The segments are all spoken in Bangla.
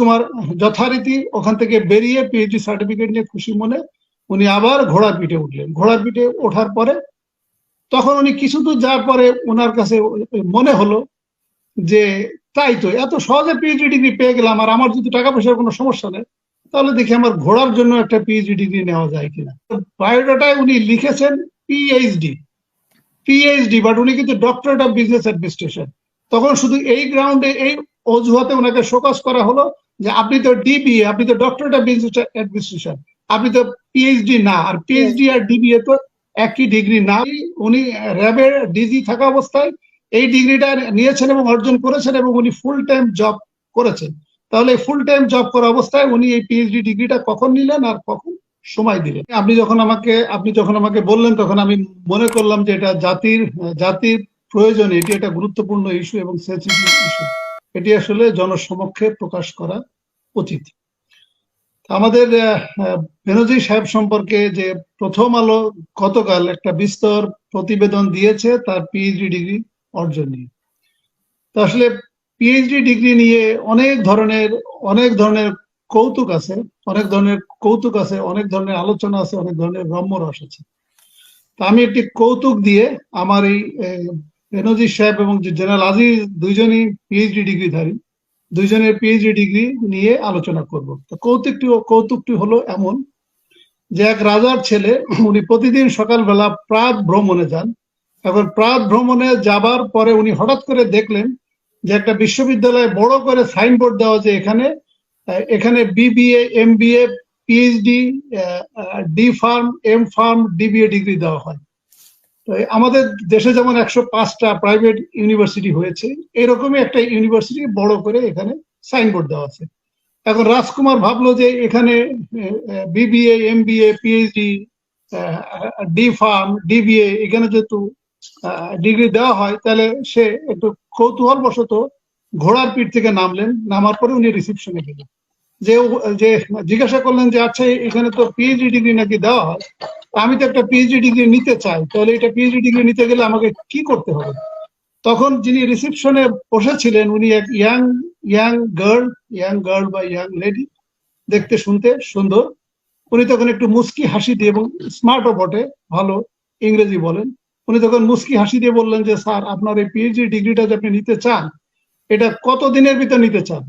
রাজকুমার যথারীতি ওখান থেকে বেরিয়ে পিএইচডি সার্টিফিকেট নিয়ে খুশি মনে উনি আবার ঘোড়ার পিঠে উঠলেন। ঘোড়ার পিঠে ওঠার পরে তখন উনি কিছু দূর যাওয়ার পরে ওনার কাছে মনে হলো যে, তাই তো, এত সহজে পিএইচডি ডিগ্রি পেয়ে গেলাম আর আমার যদি টাকা পয়সার কোনো সমস্যা নেই, তাহলে দেখি আমার ঘোড়ার জন্য একটা পিএইচডি ডিগ্রি নেওয়া যায় কিনা? বায়োডাটায় উনি লিখেছেন পিএইচডি পিএইচডি বাট উনি কিন্তু ডক্টরেট অফ বিজনেস অ্যাডমিনিস্ট্রেশন তখন শুধু এই গ্রাউন্ডে এই অজুহাতে ওনাকে শোকস করা হলো যে আপনি তো ডিবিএ আপনি তো ডক্টরেট অফ বিজনেস অ্যাডমিনিস্ট্রেশন আপনি তো পিএইচডি না আর পিএইচডি আর ডিবিএ তো একই ডিগ্রি না। উনি র্যাবের ডিজি থাকা অবস্থায় এই ডিগ্রিটা নিয়েছেন এবং অর্জন করেছেন এবং উনি ফুল টাইম জব করেছেন। তাহলে ফুল টাইম জব করা অবস্থায় উনি এই পিএইচডি ডিগ্রিটা কখন নিলেন আর কখন সময় দিলেন? আপনি যখন আমাকে আপনি যখন আমাকে বললেন তখন আমি মনে করলাম যে এটা জাতির জাতির প্রয়োজনে এটি একটা গুরুত্বপূর্ণ ইস্যু এবং সেন্সিটিভ ইস্যু এটি আসলে জনসমক্ষে প্রকাশ করা উচিত আমাদের বেনজি সাহেব সম্পর্কে যে প্রথম আলো গতকাল একটা বিস্তর প্রতিবেদন দিয়েছে, তার পিএইচডি ডিগ্রি অর্জন নিয়ে। তো আসলে পিএইচডি ডিগ্রি নিয়ে অনেক ধরনের অনেক ধরনের কৌতুক আছে, অনেক ধরনের কৌতুক আছে, অনেক ধরনের আলোচনা আছে, অনেক ধরনের রম্যরস আছে। তা আমি একটি কৌতুক দিয়ে আমার এই বেনজির সাহেব এবং জেনারেল আজিজ দুইজনই পিএইচডি ডিগ্রিধারী। দুইজনের পিএইচডি ডিগ্রি নিয়ে আলোচনা করব। তো কৌতুকটি কৌতুকটি হলো এমন যে এক রাজার ছেলে, উনি প্রতিদিন সকালবেলা প্রাত ভ্রমণে যান। এখন প্রাত ভ্রমণে যাবার পরে উনি হঠাৎ করে দেখলেন যে একটা বিশ্ববিদ্যালয়ে বড় করে সাইনবোর্ড দেওয়া যে এখানে এখানে BBA MBA PhD D pharm M pharm DBA degree দেওয়া হয়। আমাদের দেশে যেমন একশো পাঁচটা প্রাইভেট ইউনিভার্সিটি হয়েছে, এরকমই একটা ইউনিভার্সিটি বড় করে এখানে সাইনবোর্ড দেওয়া আছে। এখন রাজকুমার ভাবলো যে এখানে BBA MBA PhD D pharm DBA এখানে যেহেতু ডিগ্রি দেওয়া হয়, তাহলে সে একটু কৌতূহল বশত ঘোড়ার পিঠ থেকে নামলেন, নামার পরে উনি রিসিপশনে গেলেন। যে যে জিজ্ঞাসা করলেন যে আচ্ছা এখানে তো পিএইচডি ডিগ্রি নাকি দেওয়া হয়? আমি তো একটা পিএইচডি ডিগ্রি নিতে চাই, তাহলে এটা পিএইচডি ডিগ্রি নিতে গেলে আমাকে কি করতে হবে? তখন যিনি রিসেপশনে বসেছিলেন, উনি এক young young girl young girl বা ইয়াং লেডি দেখতে শুনতে সুন্দর। উনি তখন একটু মুস্কি হাসি দিয়ে এবং স্মার্টও বটে, ভালো ইংরেজি বলেন। উনি তখন মুস্কি হাসি দিয়ে বললেন যে, স্যার, আপনার এই পিএইচডি ডিগ্রিটা যে আপনি নিতে চান, এটা কত দিনের ভিতর নিতে চান?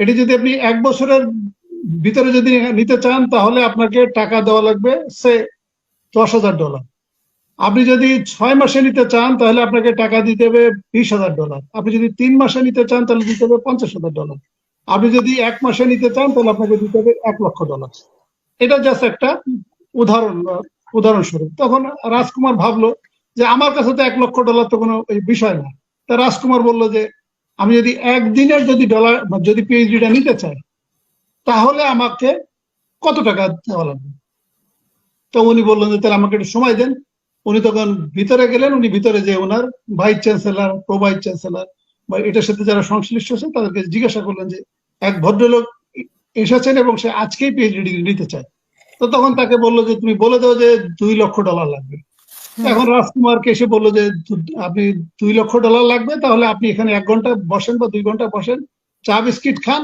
এটি যদি আপনি এক বছরের ভিতরে যদি নিতে চান, তাহলে আপনাকে টাকা দেওয়া লাগবে, সে দশ হাজার ডলার আপনি যদি ছয় মাসে নিতে চান, তাহলে আপনাকে টাকা দিতে হবে বিশ হাজার ডলার আপনি যদি তিন মাসে নিতে চান, তাহলে দিতে হবে পঞ্চাশ হাজার ডলার আপনি যদি এক মাসে নিতে চান, তাহলে আপনাকে দিতে হবে এক লক্ষ ডলার এটা জাস্ট একটা উদাহরণ, উদাহরণস্বরূপ। তখন রাজকুমার ভাবলো যে, আমার কাছে তো এক লক্ষ ডলার তো কোনো বিষয় না। তা রাজকুমার বলল যে আমি যদি একদিনের যদি ডলার যদি পিএইচডিটা নিতে চাই, তাহলে আমাকে কত টাকা দেওয়া লাগবে? তো উনি বললেন যে, তাহলে আমাকে একটু সময় দেন। উনি তখন ভিতরে গেলেন, উনি ভিতরে যে ওনার vice chancellor pro vice chancellor বা এটার সাথে যারা সংশ্লিষ্ট আছেন তাদেরকে জিজ্ঞাসা করলেন যে, এক ভদ্রলোক এসেছেন এবং সে আজকেই পিএইচডি ডিগ্রি নিতে চায়? তো তখন তাকে বলল যে, তুমি বলে দাও যে দুই লক্ষ ডলার লাগবে। এখন রাজকুমারকে এসে বলল যে আপনি দুই লক্ষ ডলার লাগবে তাহলে আপনি এখানে এক ঘণ্টা বসেন বা দুই ঘণ্টা বসেন চা বিস্কিট খান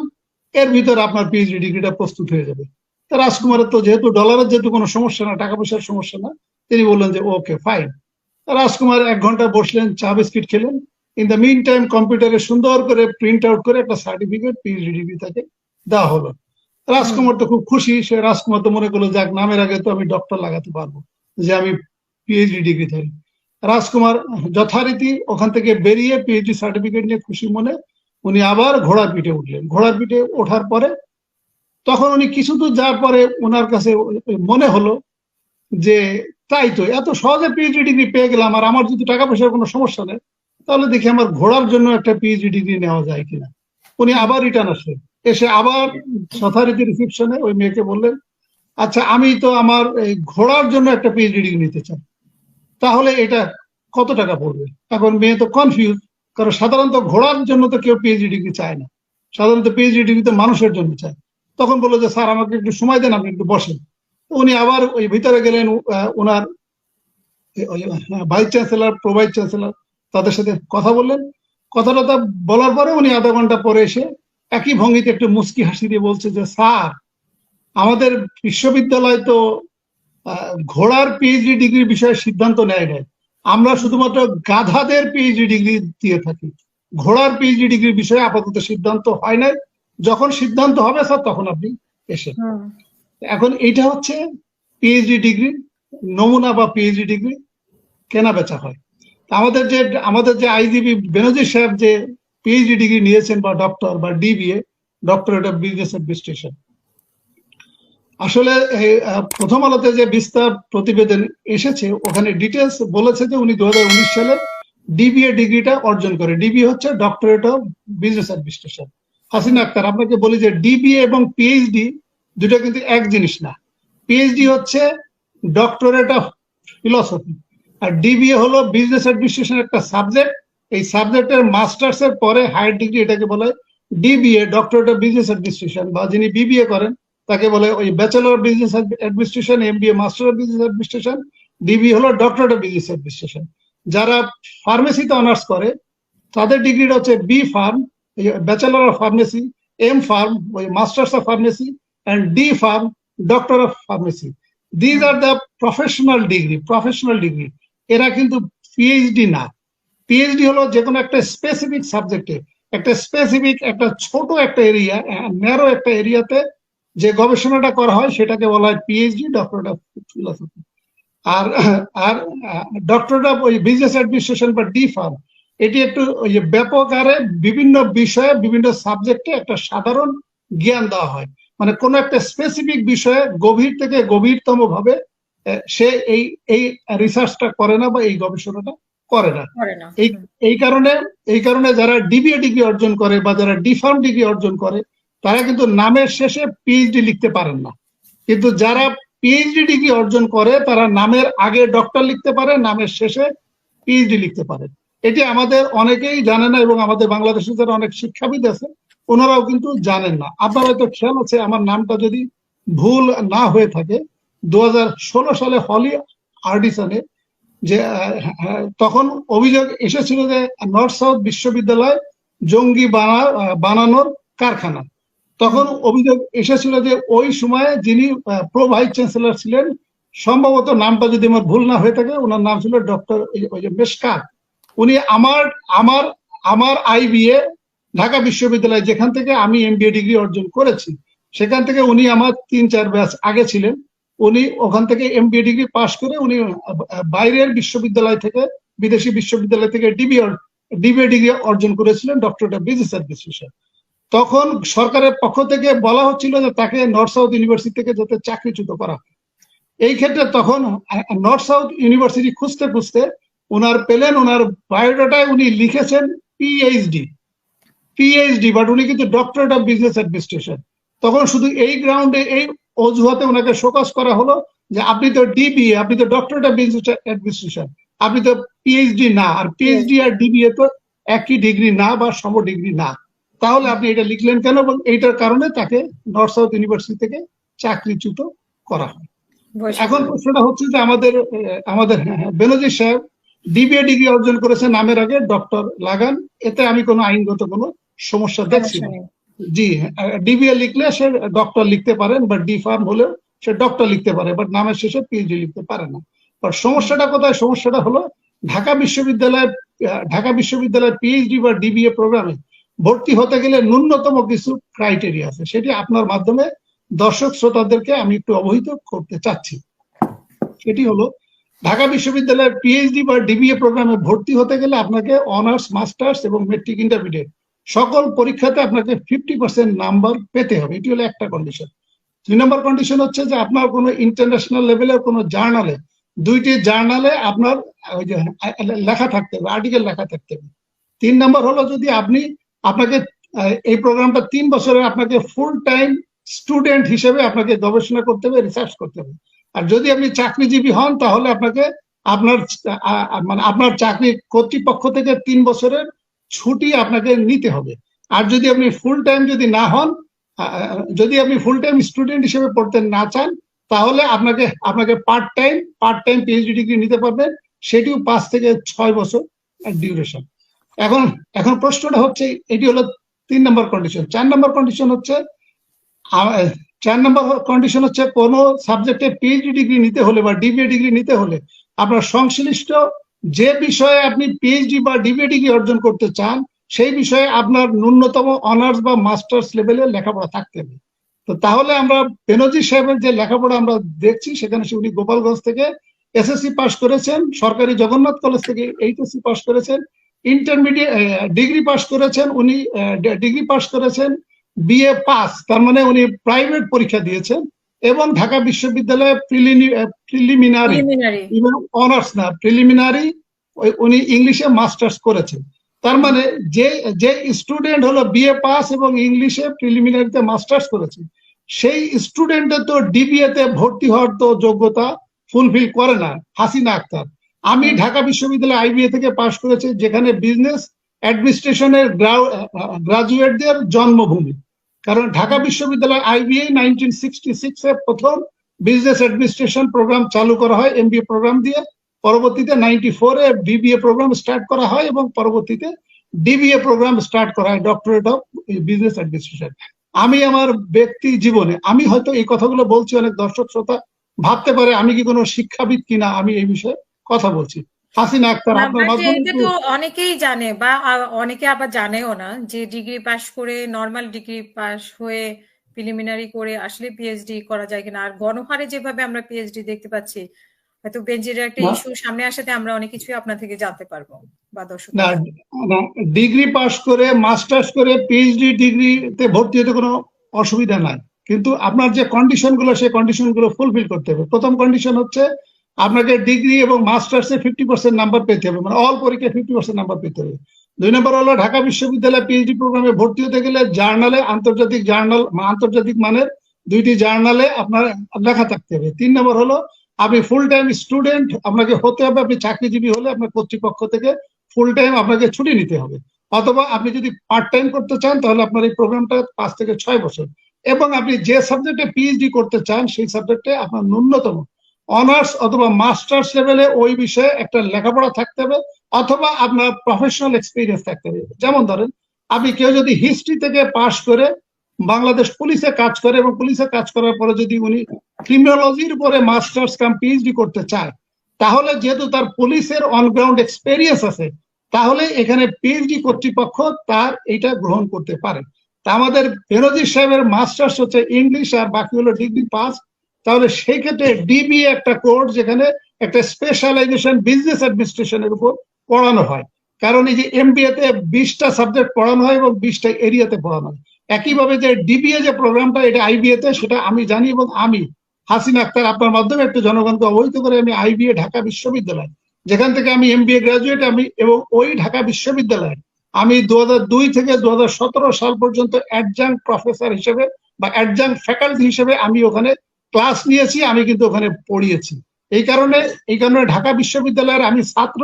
এর ভিতরে আপনার পিএইচডি ডিগ্রিটা প্রস্তুত হয়ে যাবে। তা রাজকুমারের তো যেহেতু ডলারের যেহেতু কোনো সমস্যা না টাকা পয়সার সমস্যা না তিনি বললেন যে ওকে ফাইন। রাজকুমার এক ঘণ্টা বসলেন চা বিস্কিট খেলেন। ইন দ্য মিন টাইম কম্পিউটারে সুন্দর করে প্রিন্ট আউট করে একটা সার্টিফিকেট পিএইচডি ডিগ্রি তাকে দেওয়া হলো। রাজকুমার তো খুব খুশি সে রাজকুমার তো মনে করল যাক নামের আগে তো আমি ডক্টর লাগাতে পারব যে আমি পিএইচডি ডিগ্রি ধারী রাজকুমার যথারীতি ওখান থেকে বেরিয়ে পিএইচডি সার্টিফিকেট নিয়ে খুশি মনে উনি আবার ঘোড়ার পিঠে উঠলেন। ঘোড়ার পিঠে ওঠার পরে তখন উনি কিছু দূর যাওয়ার পরে ওনার কাছে মনে হলো যে, তাই তো, এত সহজে পিএইচডি ডিগ্রি পেয়ে গেলাম আর আমার যদি টাকা পয়সার কোনো সমস্যা নেই, তাহলে দেখি আমার ঘোড়ার জন্য একটা পিএইচডি ডিগ্রি নেওয়া যায় কিনা? উনি আবার রিটার্ন আসলেন। এসে আবার যথারীতি রিসিপশনে ওই মেয়েকে বললেন আচ্ছা আমি তো আমার ঘোড়ার জন্য একটা পিএইচডি ডিগ্রি নিতে চাই। তাহলে এটা কত টাকা পড়বে? এখন মেয়ে তো কনফিউজ কারণ সাধারণত ঘোড়ার জন্য তো কেউ পিএইচডি ডিগ্রি চায় না। সাধারণত পিএইচডি ডিগ্রি তো মানুষের জন্য চায়। তখন বলল যে, স্যার, আমাকে একটু সময় দেন, আপনি একটু বসেন। উনি আবার ওই ভিতরে গেলেন ওনার vice chancellor pro vice chancellor তাদের সাথে কথা বললেন। কথাটা বলার পরে উনি আধা ঘণ্টা পরে এসে একই ভঙ্গিতে একটু মুস্কি হাসি দিয়ে বলছে যে, স্যার, আমাদের বিশ্ববিদ্যালয় তো ঘোড়ার পিএইচডি ডিগ্রি বিষয়ে সিদ্ধান্ত নেয় নাই। আমরা শুধুমাত্র গাধাদের পিএইচডি ডিগ্রি দিয়ে থাকি। ঘোড়ার পিএইচডি ডিগ্রির বিষয়ে আপাতত সিদ্ধান্ত হয় নাই। যখন সিদ্ধান্ত হবে স্যার তখন আপনি এসে এখন এইটা হচ্ছে পিএইচডি ডিগ্রি নমুনা বা পিএইচডি ডিগ্রি কেনা বেচা হয়। আমাদের যে আমাদের যে আইজিবি বেনজির সাহেব যে পিএইচডি ডিগ্রি নিয়েছেন বা ডক্টর বা DBA doctorate of business administration আসলে প্রথম আলোতে যে বিস্তার প্রতিবেদন এসেছে, ওখানে ডিটেলস বলেছে যে উনি দু হাজার উনিশ সালে ডিবিএ ডিগ্রিটা অর্জন করে। ডিবি হচ্ছে doctorate of business administration Hasina Akter, আপনাকে বলি যে ডিবিএ এবং পিএইচডি দুটো কিন্তু এক জিনিস না। পিএইচডি হচ্ছে ডক্টরেট অফ ফিলসফি আর ডিবিএ হলো বিজনেস অ্যাডমিনিস্ট্রেশন একটা সাবজেক্ট এই সাবজেক্টের মাস্টার্স এর পরে হায়ার ডিগ্রি এটাকে বলে DBA doctorate of business administration বা যিনি বিবিএ করেন তাকে বলে ওই bachelor of business administration MBA master of business administration DB হলো ডক্টরেট অফ বিজনেস অ্যাডমিনিস্ট্রেশন যারা ফার্মেসিতে অনার্স করে, তাদের ডিগ্রিটা হচ্ছে B pharm bachelor of pharmacy M pharm ওই masters of pharmacy and D pharm doctor of pharmacy these are the professional degree professional degree এরা কিন্তু পিএইচডি না। পিএইচডি হলো যে কোনো একটা স্পেসিফিক সাবজেক্টে একটা স্পেসিফিক একটা ছোট একটা এরিয়া ন্যারো একটা এরিয়াতে যে গবেষণাটা করা হয় সেটাকে বলা হয় পিএইচডি ডক্টরেট অফ ফিলোসফি আর আর ডক্টরেট অফ ওই বিজনেস অ্যাডমিনিস্ট্রেশন বা ডি ফার্ম এটি একটু ওই ব্যাপক আরে বিভিন্ন বিষয়ে বিভিন্ন সাবজেক্টে একটা সাধারণ জ্ঞান দেওয়া হয়। মানে কোনো একটা স্পেসিফিক বিষয়ে গভীর থেকে গভীরতম ভাবে সে এই এই রিসার্চটা করে না বা এই গবেষণাটা করে না। এই এই কারণে এই কারণে যারা ডিবিএ ডিগ্রি অর্জন করে বা যারা ডিফার্ম ডিগ্রি অর্জন করে তারা কিন্তু নামের শেষে পিএইচডি লিখতে পারেন না। কিন্তু যারা পিএইচডি ডিগ্রি অর্জন করে তারা নামের আগে ডক্টর লিখতে পারে নামের শেষে পিএইচডি লিখতে পারে। এটি আমাদের অনেকেই জানে না এবং আমাদের বাংলাদেশে যারা অনেক শিক্ষাবিদ আছে ওনারাও কিন্তু জানেন না। আপনার হয়তো খেয়াল আছে আমার নামটা যদি ভুল না হয়ে থাকে দু হাজার ষোলো সালে হলি আর্ডিসনে যে হ্যাঁ, তখন অভিযোগ এসেছিল যে নর্থ সাউথ বিশ্ববিদ্যালয় জঙ্গি বানা বানানোর কারখানা। তখন অভিযোগ এসেছিল যে ওই সময়ে যিনি প্রো ভাইস চ্যান্সেলর ছিলেন, সম্ভবত নামটা যদি আমার ভুল না হয়ে থাকে, ওনার নাম ছিল ডক্টর মেশকাত উনি আমার আমার আমার আইবিএ ঢাকা বিশ্ববিদ্যালয়, যেখান থেকে আমি এমবিএ ডিগ্রি অর্জন করেছি, সেখান থেকে উনি আমার তিন, চার ব্যাচ আগে ছিলেন। উনি ওখান থেকে এমবিএ ডিগ্রি পাশ করে উনি বাইরের বিশ্ববিদ্যালয় থেকে, বিদেশি বিশ্ববিদ্যালয় থেকে ডিবি ডিবিএ ডিগ্রি অর্জন করেছিলেন ডক্টরেট অফ বিজনেস অ্যাডমিনিস্ট্রেশন তখন সরকারের পক্ষ থেকে বলা হচ্ছিল যে তাকে নর্থ সাউথ ইউনিভার্সিটি থেকে যাতে চাকরিচ্যুত করা হয়। এই ক্ষেত্রে তখন নর্থ সাউথ ইউনিভার্সিটি খুঁজতে খুঁজতে ওনার পেলেন ওনার বায়োডাটায় উনি লিখেছেন পিএইচডি পিএইচডি বাট উনি কিন্তু ডক্টরেট অফ বিজনেস অ্যাডমিনিস্ট্রেশন তখন শুধু এই গ্রাউন্ডে এই অজুহাতে ওনাকে শোকস করা হলো যে আপনি তো ডিবিএ আপনি তো ডক্টরেট অফ বিজনেস অ্যাডমিনিস্ট্রেশন আপনি তো পিএইচডি না, আর পিএইচডি আর ডিবিএ তো একই ডিগ্রি না বা সম ডিগ্রি না। তাহলে আপনি এটা লিখলেন কেন? এবং এইটার কারণে তাকে নর্থ সাউথ ইউনিভার্সিটি থেকে চাকরিচ্যুত করা হয়। এখন। প্রশ্নটা হচ্ছে যে আমাদের আমাদের হ্যাঁ, হ্যাঁ, বেনজির সাহেব ডিবিএ ডিগ্রি অর্জন করেছেন নামের আগে ডক্টর লাগান। এতে আমি কোনো আইনগত কোনো সমস্যা দেখছি না। জি ডিবিএ লিখলে সে ডক্টর লিখতে পারেন বা ডি ফার্ম হলেও সে ডক্টর লিখতে পারে বাট নামের শেষে পিএইচডি লিখতে পারে না। বাট সমস্যাটা কোথায়? সমস্যাটা হলো ঢাকা বিশ্ববিদ্যালয় ঢাকা বিশ্ববিদ্যালয়ের পিএইচডি বা ডিবিএ প্রোগ্রামে ভর্তি হতে গেলে ন্যূনতম কিছু ক্রাইটেরিয়া আছে। সেটি আপনার মাধ্যমে দর্শক শ্রোতাদেরকে আমি একটু অবহিত করতে চাচ্ছি। সেটি হলো, ঢাকা বিশ্ববিদ্যালয়ের পিএইচডি বা ডিবিএ প্রোগ্রামে ভর্তি হতে গেলে আপনাকে অনার্স মাস্টার্স এবং মেট্রিক ইন্টারমিডিয়েট সকল পরীক্ষাতে আপনাকে ফিফটি পার্সেন্ট নাম্বার পেতে হবে। এটি হলো একটা কন্ডিশন দুই নম্বর কন্ডিশন হচ্ছে যে আপনার কোনো ইন্টারন্যাশনাল লেভেলের কোনো জার্নালে দুইটি জার্নালে আপনার ওই যে লেখা থাকতে হবে আর্টিকেল লেখা থাকতে হবে। তিন নম্বর হলো যদি আপনি আপনাকে এই প্রোগ্রামটা তিন বছরে আপনাকে ফুল টাইম স্টুডেন্ট হিসেবে আপনাকে গবেষণা করতে হবে রিসার্চ করতে হবে। আর যদি আপনি চাকরিজীবী হন, তাহলে আপনাকে আপনার মানে আপনার চাকরি কর্তৃপক্ষ থেকে তিন বছরের ছুটি আপনাকে নিতে হবে। আর যদি আপনি ফুল টাইম যদি না হন যদি আপনি ফুল টাইম স্টুডেন্ট হিসেবে পড়তে না চান, তাহলে আপনাকে আপনাকে part time part time PhD degree নিতে পারবেন। সেটিও পাঁচ থেকে ছয় বছর ডিউরেশন এখন এখন প্রশ্নটা হচ্ছে, এটি হলো তিন নম্বর কন্ডিশন চার নম্বর কন্ডিশন হচ্ছে চার নম্বর কন্ডিশন হচ্ছে কোন সাবজেক্টে পিএইচডি ডিগ্রি নিতে হলে বা ডিবিএ ডিগ্রি নিতে হলে আপনার সংশ্লিষ্ট যে বিষয়ে আপনি পিএইচডি বা ডিবিএ ডিগ্রি অর্জন করতে চান, সেই বিষয়ে আপনার ন্যূনতম অনার্স বা মাস্টার্স লেভেলে লেখাপড়া থাকতে হবে। তো তাহলে আমরা বেনজির সাহেবের যে লেখাপড়া আমরা দেখছি, সেখানে সে উনি গোপালগঞ্জ থেকে এসএসসি পাশ করেছেন, সরকারি জগন্নাথ কলেজ থেকে এইচএসসি পাশ করেছেন ইন্টারমিডিয়েট ডিগ্রি পাশ করেছেন উনি ডিগ্রি পাশ করেছেন বিএ পাস তার মানে উনি প্রাইভেট পরীক্ষা দিয়েছেন এবং ঢাকা বিশ্ববিদ্যালয়ে প্রিলিমিনারি অনার্স না প্রিলিমিনারি উনি ইংলিশে মাস্টার্স করেছেন। তার মানে যে যে স্টুডেন্ট হলো বিএ পাস এবং ইংলিশে প্রিলিমিনারিতে মাস্টার্স করেছে সেই স্টুডেন্টের তো ডিবিএ তে ভর্তি হওয়ার তো যোগ্যতা ফুলফিল করে না হাসিনা আক্তার। আমি ঢাকা বিশ্ববিদ্যালয় আইবিএ থেকে পাশ করেছি, যেখানে বিজনেস অ্যাডমিনিস্ট্রেশনের গ্রাজুয়েটদের জন্মভূমি। কারণ ঢাকা বিশ্ববিদ্যালয় আইবিএ নাইনটিন সিক্সটি সিক্সে প্রথম বিজনেস অ্যাডমিনিস্ট্রেশন প্রোগ্রাম চালু করা হয় এমবিএ প্রোগ্রাম দিয়ে। পরবর্তীতে নাইনটি ফোরে বিবিএ প্রোগ্রাম স্টার্ট করা হয় এবং পরবর্তীতে ডিবিএ প্রোগ্রাম স্টার্ট করা হয় ডক্টরেট অফ বিজনেস অ্যাডমিনিস্ট্রেশন আমি আমার ব্যক্তি জীবনে, আমি হয়তো এই কথাগুলো বলছি, অনেক দর্শক শ্রোতা ভাবতে পারে আমি কি কোনো শিক্ষাবিদ কিনা আমি এই বিষয়ে। কথা বলছি। হাসিনা আক্তার আপনার মাধ্যমে তো অনেকেই জানে বা অনেকে আবার জানেও না যে ডিগ্রি পাশ করে নর্মাল ডিগ্রি পাশ হয়ে প্রিলিমিনারি করে আসলে পিএইচডি করা যায় কিনা। আর গণহারে যেভাবে আমরা পিএইচডি দেখতে পাচ্ছি হয়তো বেঞ্জিরের একটা ইস্যু সামনে আসাতে আমরা অনেক কিছুই আপনার থেকে জানতে পারব বা দর্শক না ডিগ্রি পাস করে মাস্টার্স করে পিএইচডি ডিগ্রিতে ভর্তি হতে কোনো অসুবিধা নাই। কিন্তু আপনার যে কন্ডিশনগুলো সেই কন্ডিশনগুলো ফুলফিল করতে হবে। প্রথম কন্ডিশন হচ্ছে আপনাকে ডিগ্রি এবং মাস্টার্সে ফিফটি পার্সেন্ট নাম্বার পেতে হবে মানে অল পরীক্ষায় ফিফটি পার্সেন্ট নাম্বার পেতে হবে। দুই নম্বর হলো ঢাকা বিশ্ববিদ্যালয় পিএইচডি প্রোগ্রামে ভর্তি হতে গেলে জার্নালে আন্তর্জাতিক জার্নাল আন্তর্জাতিক মানের দুইটি জার্নালে আপনার লেখা থাকতে হবে। তিন নম্বর হলো আপনি ফুল টাইম স্টুডেন্ট আপনাকে হতে হবে, আপনি চাকরিজীবী হলে আপনার কর্তৃপক্ষ থেকে ফুল টাইম আপনাকে ছুটি নিতে হবে। অথবা আপনি যদি পার্ট টাইম করতে চান, তাহলে আপনার এই প্রোগ্রামটা পাঁচ থেকে ছয় বছর। এবং আপনি যে সাবজেক্টে পিএইচডি করতে চান, সেই সাবজেক্টে আপনার ন্যূনতম অনার্স অথবা মাস্টার্স লেভেলে ওই বিষয়ে একটা লেখাপড়া থাকতে হবে, অথবা আপনার প্রফেশনাল এক্সপিরিয়েন্স থাকতে হবে। যেমন ধরেন, আপনি কেউ যদি হিস্ট্রি থেকে পাশ করে বাংলাদেশ পুলিশে কাজ করে এবং পুলিশে কাজ করার পরে যদি উনি ক্রিমিনোলজির উপরে মাস্টার্স কাম পিএইচডি করতে চায়, তাহলে যেহেতু তার পুলিশের অনগ্রাউন্ড এক্সপেরিয়েন্স আছে, তাহলে এখানে পিএইচডি কর্তৃপক্ষ তার এটা গ্রহণ করতে পারে। তা আমাদের বেনজির সাহেবের মাস্টার্স হচ্ছে ইংলিশ আর বাকি হলো ডিগ্রি পাস তাহলে সেই ক্ষেত্রে ডিবি একটা কোর্স যেখানে একটা স্পেশালাইজেশন বিজনেস অ্যাডমিনিস্ট্রেশনের উপর পড়ানো হয়। কারণ এই যে এমবিএ তে বিশটা সাবজেক্ট পড়ানো হয় এবং বিশটা এরিয়াতে পড়ানো হয়। একইভাবে যে ডিবিএ যে প্রোগ্রামটা এটা আইবিএ তে, সেটা আমি জানি এবং আমি, হাসিনা আক্তার, আপনার মাধ্যমে একটু জনগণকে অবহিত করে আমি আইবিএ ঢাকা বিশ্ববিদ্যালয়, যেখান থেকে আমি এমবিএ গ্রাজুয়েট আমি এবং ওই ঢাকা বিশ্ববিদ্যালয়ে, আমি দু দুই থেকে দু হাজার সতেরো সাল পর্যন্ত অ্যাডজাঙ্ক প্রফেসর হিসেবে বা অ্যাডজাঙ্ক ফ্যাকাল্টি হিসেবে আমি ওখানে ক্লাস নিয়েছি, আমি কিন্তু ওখানে পড়িয়েছি। এই কারণে এই কারণে ঢাকা বিশ্ববিদ্যালয়ের আমি ছাত্র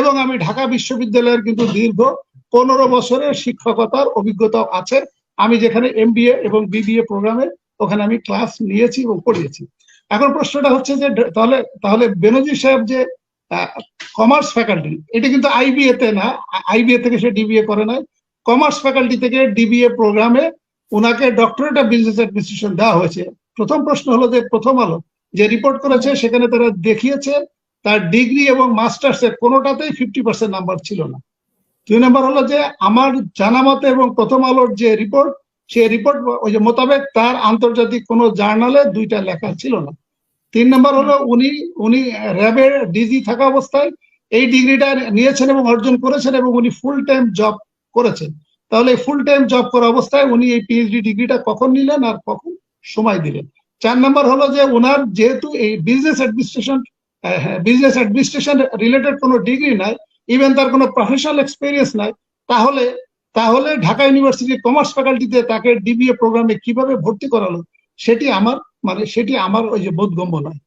এবং আমি ঢাকা বিশ্ববিদ্যালয়ের কিন্তু দীর্ঘ পনেরো বছরের শিক্ষকতার অভিজ্ঞতা আছে। আমি যেখানে এমবিএ এবং বিবিএ প্রোগ্রামে ওখানে আমি ক্লাস নিয়েছি এবং পড়িয়েছি। এখন প্রশ্নটা হচ্ছে যে, তাহলে তাহলে বেনজি সাহেব যে কমার্স ফ্যাকাল্টি, এটা কিন্তু আইবিএ তে না আইবিএ থেকে সে ডিবিএ করে নাই। কমার্স ফ্যাকাল্টি থেকে ডিবিএ প্রোগ্রামে ওনাকে ডক্টরেট অফ বিজনেস অ্যাডমিনিস্ট্রেশন দেওয়া হয়েছে। প্রথম প্রশ্ন হলো যে, প্রথম আলো যে রিপোর্ট করেছে, সেখানে তারা দেখিয়েছে, তার ডিগ্রি এবং মাস্টার্স এর কোনোটাতেই ফিফটি পার্সেন্ট নাম্বার ছিল না। দুই নম্বর হলো যে, আমার জানা মতে এবং প্রথম আলোর যে রিপোর্ট সে রিপোর্ট ওই যে মোতাবেক তার আন্তর্জাতিক কোনো জার্নালে দুইটা লেখা ছিল না। তিন নম্বর হলো উনি উনি র্যাবের ডিজি থাকা অবস্থায় এই ডিগ্রিটা নিয়েছেন এবং অর্জন করেছেন এবং উনি ফুল টাইম জব করেছেন। তাহলে ফুল টাইম জব করা অবস্থায় উনি এই পিএইচডি ডিগ্রিটা কখন নিলেন আর কখন সময় দিলেন। চার নম্বর হলো যে ওনার যেহেতু এই business administration business administration related কোনো ডিগ্রি নাই ইভেন তার কোনো প্রফেশনাল এক্সপিরিয়েন্স নাই, তাহলে তাহলে ঢাকা ইউনিভার্সিটির কমার্স ফ্যাকাল্টিতে তাকে ডিবিএ প্রোগ্রামে কীভাবে ভর্তি করালো, সেটি আমার মানে সেটি আমার ওই যে বোধগম্য নয়।